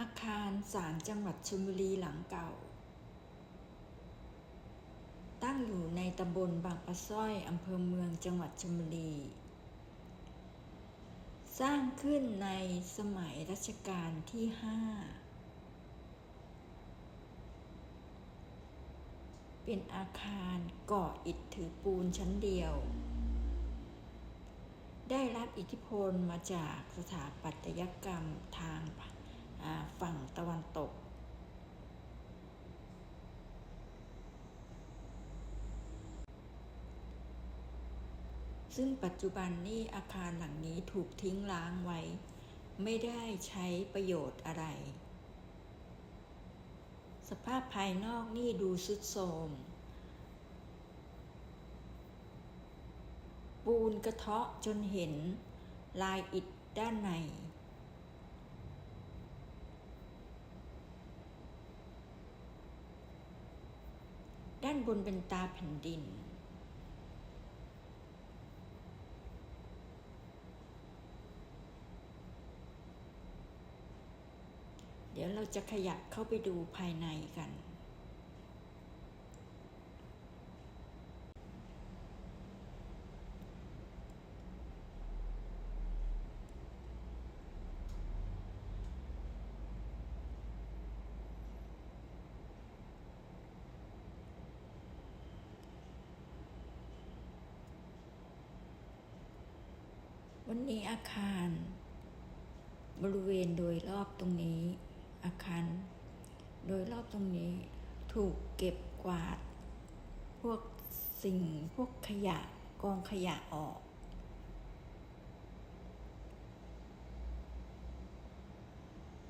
อาคารศาลจังหวัดชลบุรีหลังเก่า ตั้งอยู่ในตำบลบางปะส้อยอำเภอเมืองจังหวัดชลบุรี สร้างขึ้นในสมัยรัชกาลที่ห้าเป็นอาคารก่ออิฐถือปูนชั้นเดียว ได้รับอิทธิพลมาจากสถาปัตยกรรมทางอ่า ฝั่งตะวันตก ซึ่งปัจจุบันนี้อาคารหลังนี้ถูกทิ้งร้างไว้ ไม่ได้ใช้ประโยชน์อะไร สภาพภายนอกนี่ดูสุดโทรมปูนกระเทาะจนเห็นลายอิฐด้านใน ด้านบนเป็นตาแผ่นดิน เดี๋ยวเราจะขยับเข้าไปดูภายในกัน วันนี้อาคาร บริเวณโดยรอบตรงนี้ อาคาร โดยรอบตรงนี้ ถูกเก็บกวาด พวกสิ่งพวกขยะกองขยะออก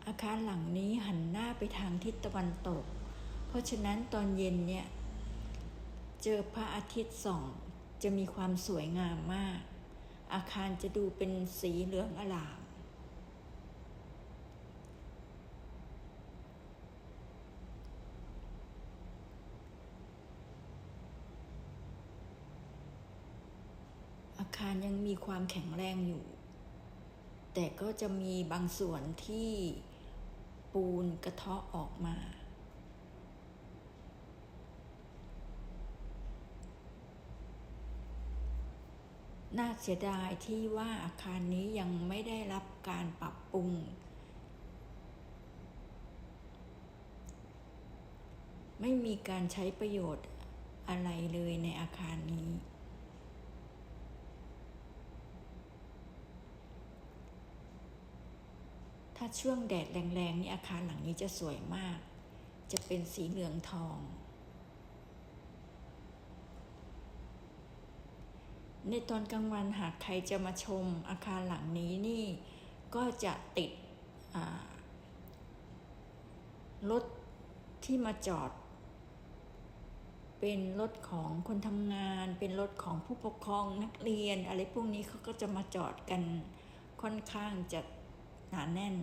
อาคารหลังนี้หันหน้าไปทางทิศตะวันตก เพราะฉะนั้นตอนเย็นเนี่ย เจอพระอาทิตย์ส่อง จะมีความสวยงามมาก อาคารจะดูเป็นสีเหลืองอลาม อาคารยังมีความแข็งแรงอยู่ แต่ก็จะมีบางส่วนที่ปูนกระเทาะออกมา น่าเสียดายที่ว่าอาคารนี้ยังไม่ได้รับการปรับปรุง ไม่มีการใช้ประโยชน์อะไรเลยในอาคารนี้ ถ้าช่วงแดดแรงๆนี่อาคารหลังนี้จะสวยมาก จะเป็นสีเหลืองทอง ในตอนกลางวันหากใครจะมาชมอาคารหลังนี้นี่ก็จะติดรถที่มาจอด เป็นรถของคนทำงาน เป็นรถของผู้ปกครองนักเรียน อะไรพวกนี้เขาก็จะมาจอดกันค่อนข้างจะหนาแน่น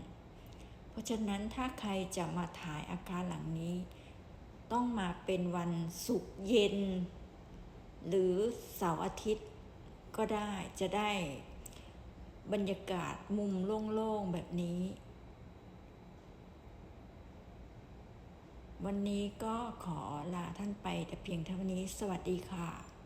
เพราะฉะนั้นถ้าใครจะมาถ่ายอาคารหลังนี้ ต้องมาเป็นวันศุกร์เย็น หรือเสาร์อาทิตย์ ก็ได้จะได้บรรยากาศมุมโล่งๆแบบนี้ วันนี้ก็ขอลาท่านไปแต่เพียงเท่านี้สวัสดีค่ะ